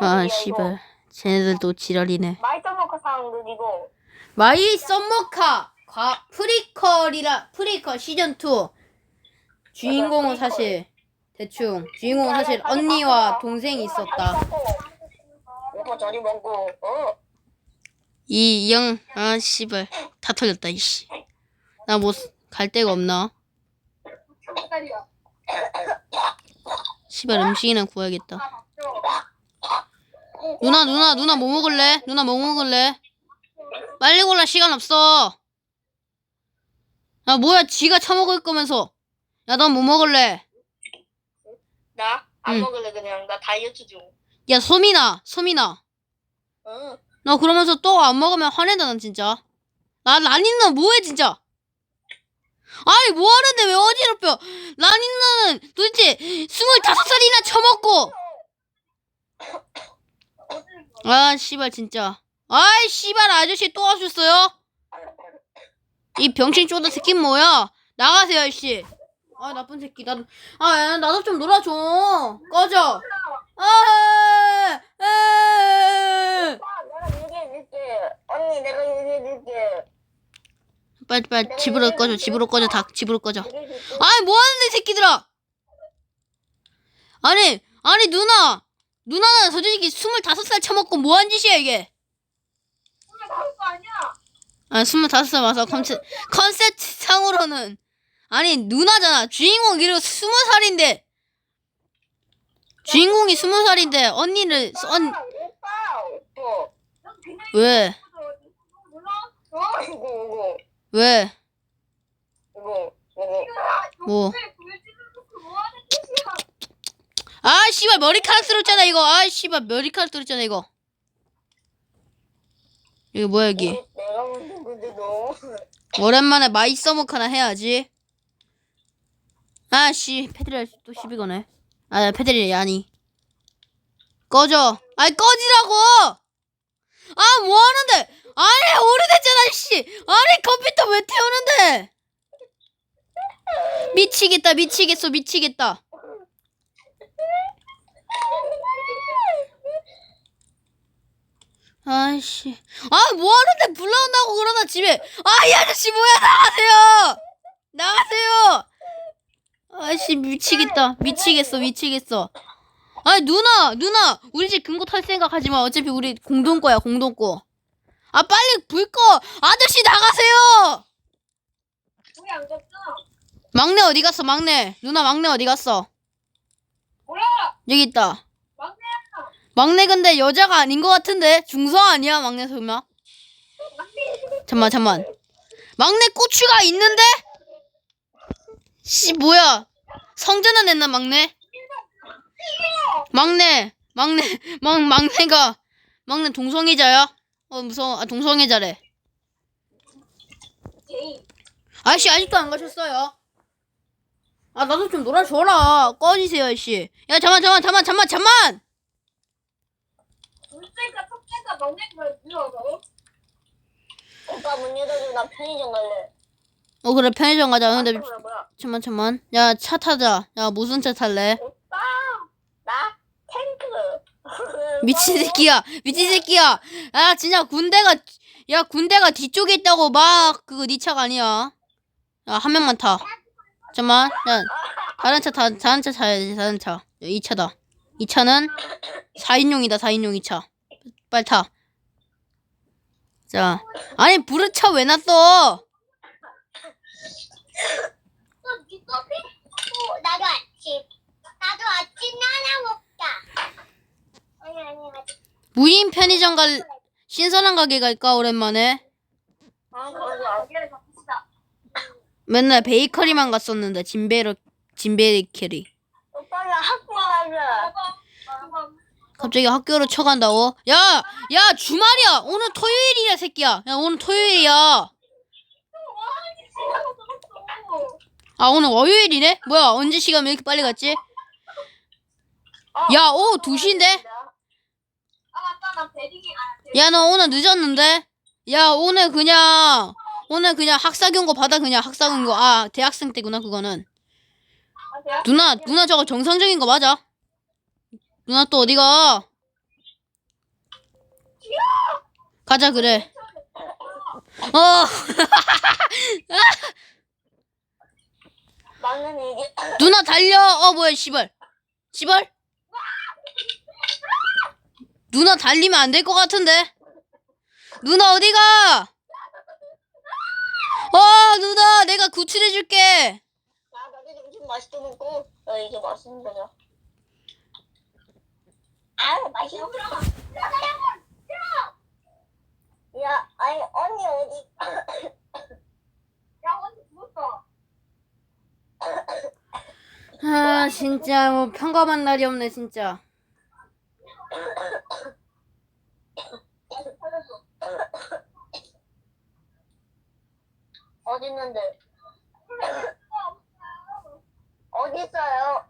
아. 씨발. 쟤네들도 지랄이네. 상극이고. 마이 썸머카! 과 프리컬이라 프리컬 시즌 2 주인공은 사실 대충 주인공은 사실 언니와 동생이 있었다. 오빠 저리 먹고 어. 이영 아 씨발. 다 털렸다 이씨. 나 뭐 갈 데가 없나? 씨발 음식이나 구해야겠다 누나 누나 누나 뭐 먹을래? 누나 뭐 먹을래? 빨리 골라 시간 없어. 아 뭐야 지가 처먹을 거면서. 야 넌 뭐 먹을래? 나? 안 응. 먹을래 그냥. 나 다이어트 중. 야 소민아 소민아. 응. 너 그러면서 또 안 먹으면 화낸다 난 진짜. 나 라니는 뭐해 진짜? 아니 뭐 하는데 왜 어지럽혀? 라니는 도대체 스물다섯 살이나 처먹고 아 씨발 진짜. 아이 씨발 아저씨 또 와주셨어요? 이 병신 쪼다 새끼 뭐야? 나가세요 이씨. 아 나쁜 새끼. 나도 아 야, 나도 좀 놀아줘. 꺼져. 아, 아, 오빠 내가 얘기해줄게 언니 내가 얘기해줄게 빨리 빨리 집으로 꺼져 집으로 꺼져 다 집으로 꺼져. 얘기해줄게 아니 뭐 하는데 이 새끼들아? 아니 아니 누나 누나는 솔직히 스물다섯 살 처먹고 뭐한 짓이야 이게? 아 스물다섯 살 와서 컨셉 컨셉 상으로는. 아니 누나잖아. 주인공 이름 스무 살인데. 주인공이 스무 살인데 언니를 언 오빠 오빠 왜? 어? 이거 이거. 왜? 이거 이거. 뭐? 아 씨발 머리카락 들었잖아 이거. 아 씨발 머리카락 들었잖아 이거. 이거 뭐야 여기? 내가 만든 건데 너. 오랜만에 마이 써먹 하나 해야지. 아씨 패드립 또 시비 거네. 아 패드립이 아니. 꺼져. 아이 꺼지라고! 아 뭐하는데? 아니 오래됐잖아 씨. 아니 컴퓨터 왜 태우는데? 미치겠다 미치겠어 미치겠다 아이씨. 아 뭐 하는데 불 나온다고 그러나 집에. 아 이 아저씨 뭐야 나가세요! 나가세요! 아이씨 미치겠다. 미치겠어 미치겠어. 아니 누나 누나. 우리 집 금고 탈 생각 하지 마. 어차피 우리 공동 거야 공동 거 아 빨리 불 꺼! 아저씨 나가세요! 우리 안 갔어? 막내 어디 갔어 막내? 누나 막내 어디 갔어 여기 있다. 막내야 막내 근데 여자가 아닌 것 같은데? 중성 아니야 막내 설마? 잠만 잠만. 막내 고추가 있는데? 씨 뭐야? 성전은 했나 막내? 막내 막내 막 막내가 막내 동성애자야? 어 무서워. 아 동성애자래. 아씨 아직도 안 가셨어요 아 나도 좀 놀아줘라. 꺼지세요 씨. 야 잠만 잠만 잠만 잠만 잠만! 둘째가 첫째가 막내가 오빠 문 열어줘 나 편의점 갈래. 어 그래 편의점 가자. 근데 뭐야 뭐야? 잠만 잠만. 야 차 타자. 야 무슨 차 탈래? 오빠 나 탱크. 미친 새끼야. 미친 새끼야. 야 진짜 군대가 야 군대가 뒤쪽에 있다고 막 그거 네 차가 아니야. 야 한 명만 타 잠만 야 다른 차 타, 다른 차 타야지 다른 차. 이 차다. 이 차는 4인용이다 4인용 이차. 빨리 타자 아니 불을 차왜 놨어 나도 아침 나도 아침 하나 먹자 아니 아니 아직 무인 편의점 갈 신선한 가게 갈까 오랜만에? 아 여기를 잡읍시다 맨날 베이커리만 갔었는데 진베르 진베이커리 오빠는 학교 가자 갑자기 학교로 쳐간다고? 야, 야 주말이야. 오늘 토요일이야, 새끼야. 야 오늘 토요일이야. 아 오늘 월요일이네? 뭐야 언제 시간 왜 이렇게 빨리 갔지? 야, 오 2시인데? 아 맞다 나 베리기 아야너 오늘 늦었는데? 야 오늘 그냥 오늘 그냥 학사 경고 받아 그냥 학사 경고. 아 대학생 때구나 그거는. 누나 누나 저거 정상적인 거 맞아? 누나 또 어디가? 가자 그래. 어. 누나 달려. 어 뭐야 시발. 시발? 누나 달리면 안 될 것 같은데. 누나 어디가? 어 누나 내가 구출해줄게. 야 나도 점심 맛있게 먹고 어 이게 맛있는 거죠. 아 맛있는 거. 야 아니 언니 어디? 야 언니 죽었어. 아 진짜 뭐 평범한 날이 없네 진짜. 어 디 있는데? 어디 있어요?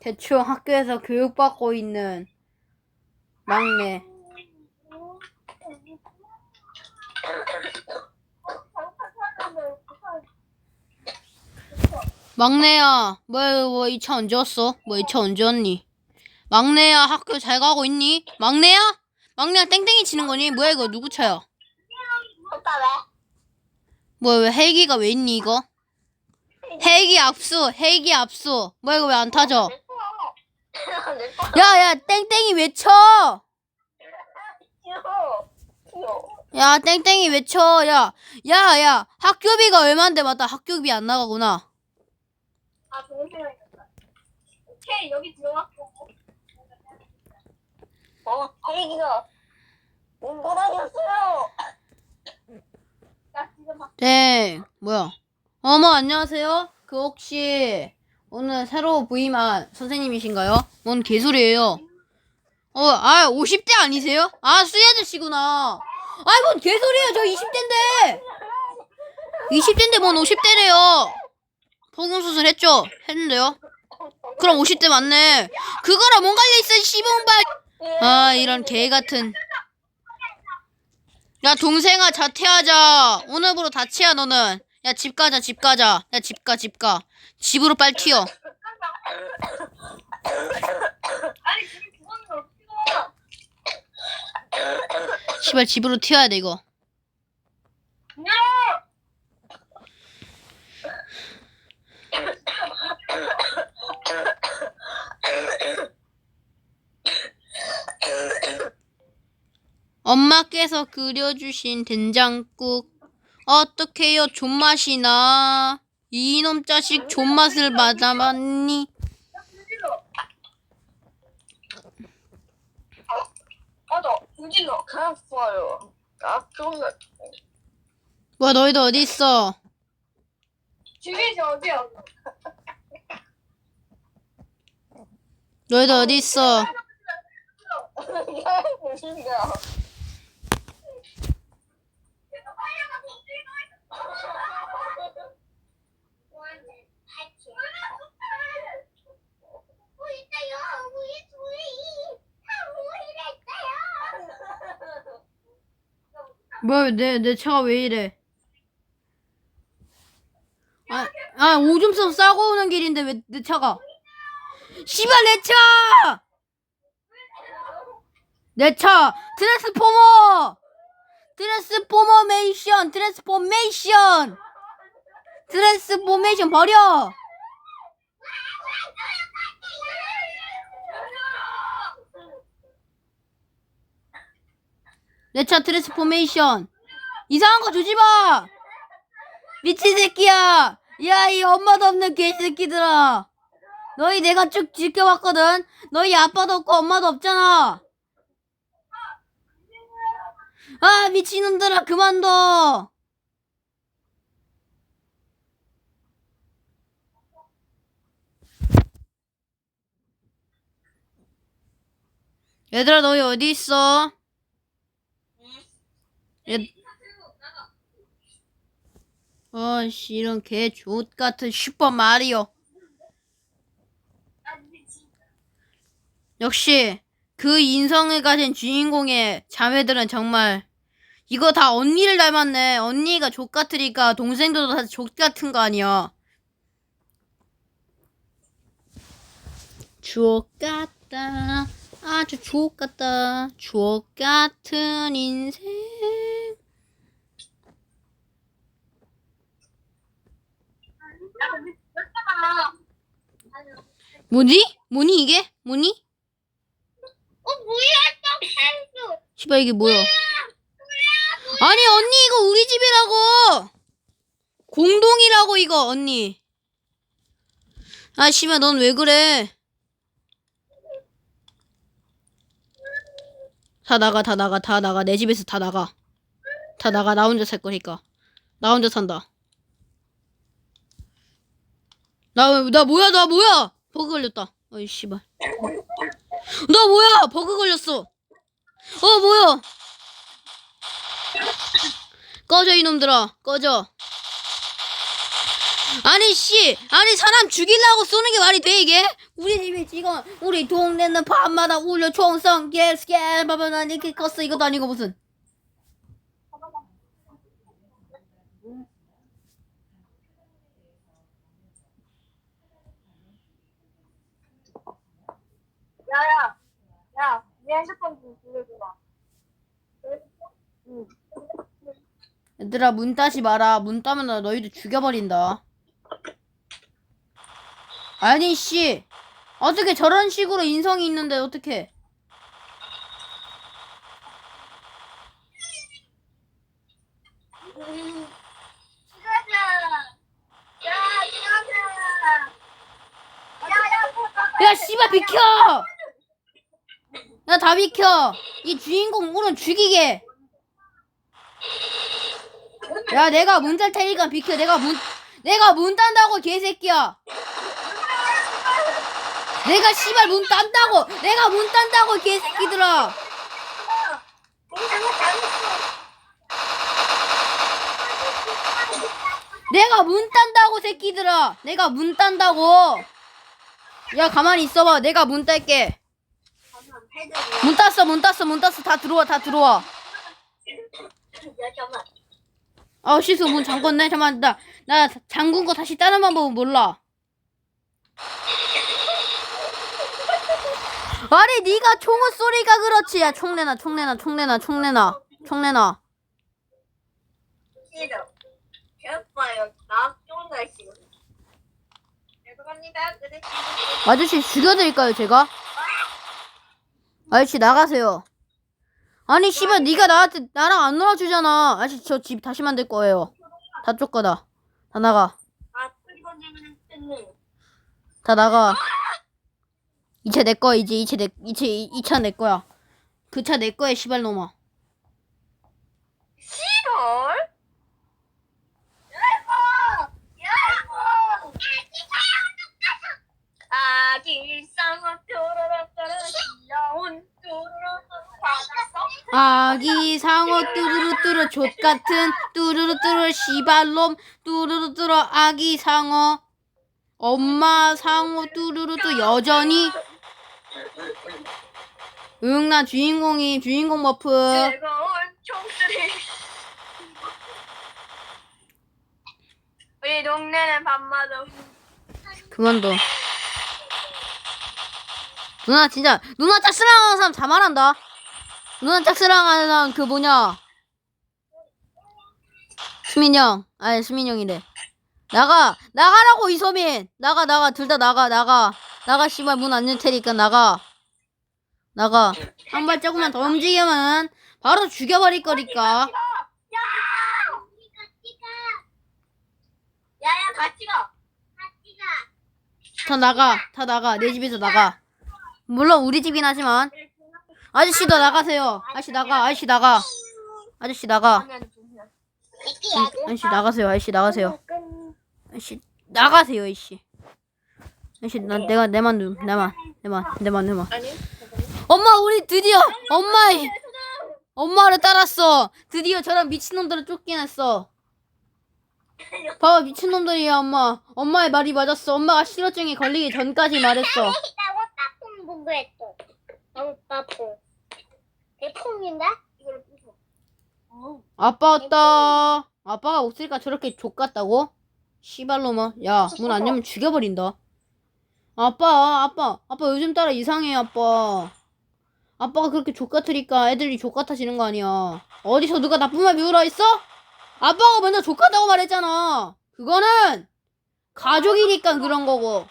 대충 학교에서 교육받고 있는 막내. 막내야, 뭐, 이차 언제 왔어? 뭐, 이 차 언제 왔니? 막내야, 학교 잘 가고 있니? 막내야? 막내야, 땡땡이 치는 거니? 뭐야, 이거 누구 차야? 오빠 왜? 뭐야, 왜 헬기가 왜 있니, 이거? 헬기 압수, 헬기 압수. 뭐야, 이거 왜 안 타져? 내 거. 야, 야, 땡땡이! 귀여워. 귀여워. 야, 땡땡이 외쳐. 야, 야, 야, 학교비가 얼마인데 맞다. 학교비 안 나가구나. 아 동생이었다. 오케이 여기 들어왔 고. 어 헬기가 오고 다녔어요. 나 지금 막 네, 뭐야. 어머, 안녕하세요. 그 혹시 오늘 새로 부임한 선생님이신가요? 뭔 개소리예요? 어, 아, 50대 아니세요? 아, 수희 아저씨구나. 아이, 뭔 개소리예요. 저 20대인데. 20대인데 뭔 50대래요. 포경수술 했죠? 했는데요? 그럼 50대 맞네. 그거랑 뭔 관련 있어, 씨봉발. 아, 이런 개 같은. 야, 동생아, 자퇴하자. 오늘부로 다치야, 너는. 야, 집 가자, 집 가자. 야, 집 가, 집 가. 집으로 빨리 튀어. 아니 어떻게 가? 씨발, 집으로 튀어야 돼, 이거. 엄마께서 그려주신 된장국. 어떡해요, 존맛이 나. 이놈 자식 존맛을 받아봤니? 맞아 갔어요. 아 그런 거 뭐야, 너희들 어디 있어? 집이 어디야? 너희들 어디 있어? 야 무슨이야? 뭐야, 내, 내 차가 왜 이래? 아, 아, 오줌 싸 싸고 오는 길인데 왜 내 차가? 씨발, 내 차! 내 차! 트랜스포머! 트랜스포머메이션! 트랜스포메이션! 트랜스포메이션 버려! 내 차 트랜스포메이션! 이상한 거 주지 마! 미친 새끼야! 야, 이 엄마도 없는 개새끼들아! 너희 내가 쭉 지켜봤거든? 너희 아빠도 없고 엄마도 없잖아! 아, 미친놈들아, 그만둬! 얘들아, 너희 어디 있어? 얘... 어씨, 이런 개 족같은 슈퍼 마리오. 역시 그 인성을 가진 주인공의 자매들은 정말 이거 다 언니를 닮았네. 언니가 족 같으니까 동생들도 다 족 같은 거 아니야. 추억 같다. 아주 추억 같다. 추억 같은 인생. 뭐지? 뭐니 이게? 뭐니? 어 뭐야 또 펜수 시바 이게 뭐야? 아니 언니 이거 우리 집이라고. 공동이라고 이거 언니. 아 시바 넌왜 그래? 다 나가 다 나가 다 나가 내 집에서 다 나가. 다 나가 나 혼자 살 거니까. 나 혼자 산다. 나 나 뭐야 나 뭐야? 버그 걸렸다. 어이 씨발. 나 뭐야? 버그 걸렸어. 어 뭐야? 꺼져 이놈들아. 꺼져. 아니 씨. 아니 사람 죽이려고 쏘는 게 말이 돼 이게? 우리 집이 지금 우리 동네는 밤마다 울려 총성 개스개 바바나 이렇게 컸어. 이것도 아니고 무슨? 야야. 야내 핸드폰 좀 빌려줘봐 얘들아 문 따지 마라. 문 따면 나 너희들 죽여버린다. 아니 씨. 어떻게 저런 식으로 인성이 있는데 어떻게 야 씨발 비켜! 야 다 비켜! 이 주인공 오늘 죽이게 야 내가 문딸 테니까 비켜. 내가 문 내가 문 딴다고 개새끼야. 내가 씨발 문 딴다고 내가 문 딴다고 개새끼들아. 내가 문 딴다고 새끼들아. 내가 문 딴다고. 야 가만히 있어봐. 내가 문 딸게. 문 땄어 문 땄어 문 땄어. 다 들어와 다 들어와 아 실수 문 잠궜네? 잠깐만 나, 나 잠근 거 다시 다른 방법은 몰라. 아니 네가 총을 쏘리가 그렇지. 야 총내놔 총내놔 총내놔 총내놔 총내놔. 싫어 개빠요. 나 쫀다 싫어 죄송합니다. 그래 아저씨 죽여드릴까요 제가? 아저씨 나가세요 아니 씨발 네가 나한테 나랑 안 놀아주잖아 아저씨 저집 다시 만들 거예요 다 쫓겨다 다 나가 아다 나가. 이 차 내 거야 이제 이 차 내 이차 이차 내 거야. 그 차 내 거야 시발놈아. 시벌? 여보! 여보! 아기상어 뚜루루뚜루 귀여운 뚜루루뚜루 받았어? 아기 상어 뚜루루뚜루 족 같은 뚜루루뚜루 시발놈 뚜루루뚜루 아기 상어. 엄마 상어 뚜루루뚜 여전히 응 나 주인공이 주인공 버프. 즐거운 총소리. 우리 동네는 밤마다 그만둬. 누나 진짜 누나 짝사랑하는 사람 다 말한다 누나 짝사랑 하는 사람 그 뭐냐? 수민 형. 아니 수민 형이래. 나가 나가라고 이소민! 나가 나가 둘 다 나가 나가. 나가 씨발 문 안 열 테니까 나가. 나가. 한 발자국만 더 움직이면 바로 죽여버릴 거니까. 야! 야야 같이 가 같이 가다 나가 다 나가. 내 집에서 나가. 물론 우리 집이긴 하지만 아저씨도 나가세요. 아저씨 나가. 아저씨 나가. 아저씨 나가. 아저씨 나가세요. 아저씨 나가세요. 아저씨 나가세요 아저씨. 아저씨 난 내가 내만 누 내만 내만 내만 내만. 엄마 우리 드디어 엄마 엄마를 따랐어. 드디어 저런 미친놈들을 쫓겨냈어. 봐봐 미친놈들이야 엄마. 엄마의 말이 맞았어. 엄마가 실어증에 걸리기 전까지 말했어. 했어 대폰인데? 이걸 부숴 아빠 왔다 아빠가 목소리가 저렇게 족같다고? 씨발놈아 야 문 안 열면 죽여버린다 아빠, 아빠, 아빠 요즘 따라 이상해, 아빠. 아빠가 그렇게 족같으니까 애들이 족같아지는 거 아니야. 어디서 누가 나쁜 말 배우라 했어? 아빠가 먼저 족같다고 말했잖아. 그거는 가족이니까 그런 거고.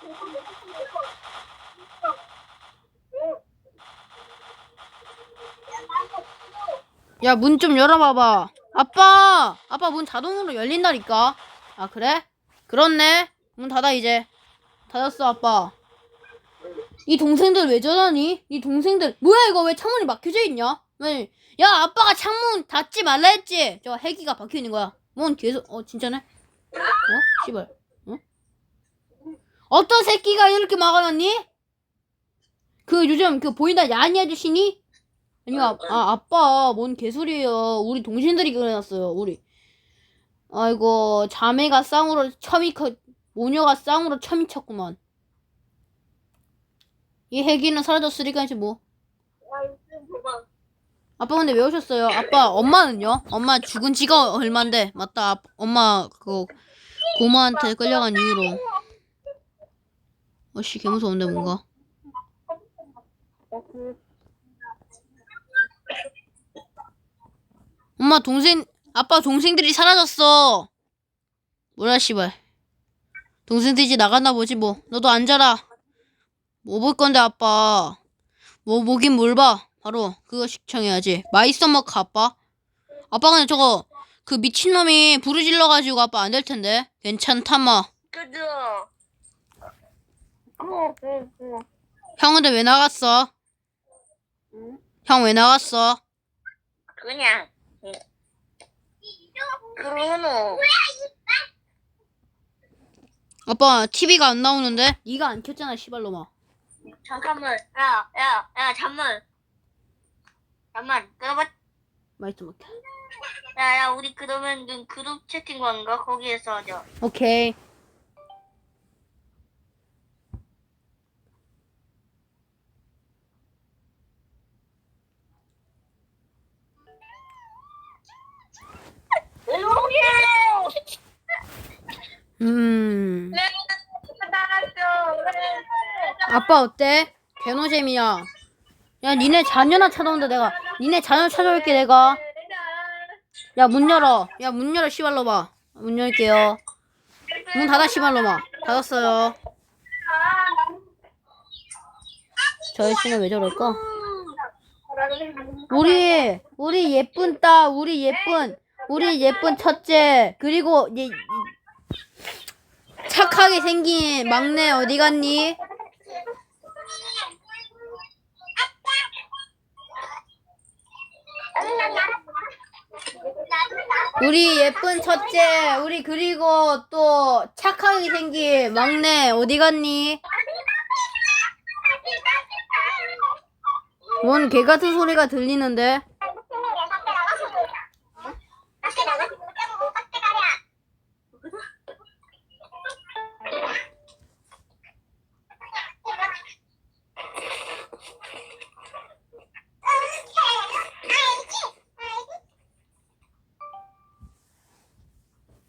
야, 문 좀 열어봐봐. 아빠! 아빠 문 자동으로 열린다니까. 아, 그래? 그렇네. 문 닫아, 이제. 닫았어, 아빠. 이 동생들 왜 저러니? 이 동생들. 뭐야, 이거 왜 창문이 막혀져 있냐? 왜? 야, 아빠가 창문 닫지 말라 했지? 저 헬기가 박혀 있는 거야. 뭔 계속, 어, 진짜네? 어? 씨발. 어? 어떤 새끼가 이렇게 막아놨니? 그 요즘 그 보인다 야니 아저씨니? 아니 아, 아 아빠 뭔 개소리예요. 우리 동생들이 그래놨어요 우리. 아이고 자매가 쌍으로 첨이 커 모녀가 쌍으로 첨이 쳤구만. 이 헬기는 사라졌으니까 이제 뭐. 아빠 근데 왜 오셨어요? 아빠 엄마는요? 엄마 죽은 지가 얼만데? 맞다 아, 엄마 그 고모한테 끌려간 이후로. 어씨 개무서운데 뭔가 엄마 동생 아빠 동생들이 사라졌어. 뭐라 씨발. 동생들이 나갔나 보지 뭐. 너도 앉아라. 뭐 볼 건데 아빠. 뭐 보긴 뭘 봐. 바로 그거 시청해야지. 먹 아빠. 아빠 근데 저거 그 미친놈이 부르질러 가지고 아빠 안 될 텐데. 괜찮다마. 그죠? 형 근데 왜 나갔어? 형왜 나갔어? 그냥. 그러노. 아빠 TV가 안 나오는데? 네가 안 켰잖아 씨발로마. 잠깐만. 야, 야, 야, 잠만. 잠만. 끊어봐. 마이스 먹게. 야, 야, 우리 그러면 그 그룹 채팅방인가? 거기에서 하자. 오케이. 음. 아빠 어때? 개노잼이야. 야, 니네 자녀나 찾아온다 내가. 니네 자녀 찾아올게 내가. 야, 문 열어. 야, 문 열어 씨발로마. 문 열게요. 문 닫아 씨발로마. 닫았어요. 저 아저씨는 왜 저럴까? 우리 우리 예쁜 딸, 우리 예쁜 우리 예쁜 첫째 그리고 이- 이- 착하게 생긴 막내 어디 갔니? 우리 예쁜 첫째, 우리 그리고 또 착하게 생긴 막내 어디 갔니? 뭔 개 같은 소리가 들리는데?